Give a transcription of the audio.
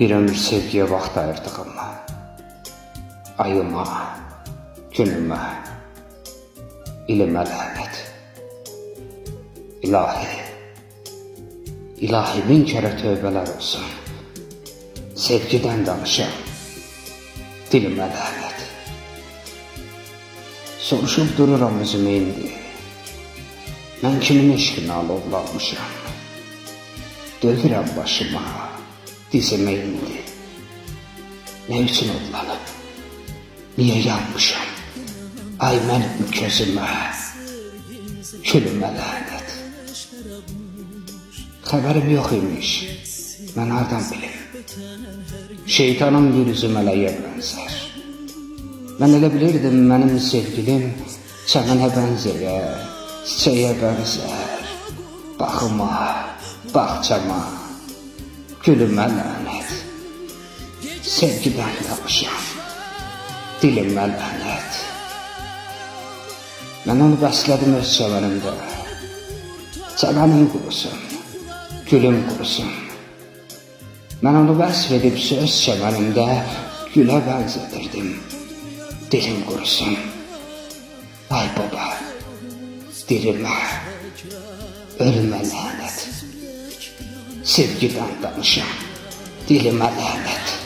Bir ömür sevgiye vaxt ayırdığıma, ayıma, günüme, ilimə lənət. İlahi, ilahi min kere tövbələr olsun. Sevgiden danışan, dilimə lənət. Soruşub dururam özümü indi. Mən kimin eşqinə alovlanmışam? Dövürəm başıma, dizime indi. Ne üçün odlanıb? Niye yanmışam? Ay mənim gözümə, külümə lənət. Xəbərim yox imiş, mən hardan bilim? Şeytanın bir üzü mələyə bənzər. Mən elə bilirdim mənim sevgilim çəmənə bənzəyər, çiçəyə bənzər. Baxıma, bağçama, gülümə lənət. Sevgidən danışam, dilimə lənət. Mən onu bəslədim öz çəmənimdə. Çəmənim qurusun, gülüm qurusun. Mən onu vəsf edib söz çəmənimdə gülə bənzədirdim. Dilim qurusun. Ay baba, dilimə, ölümə lənət. Sevgidən danışam, dilimə lənət.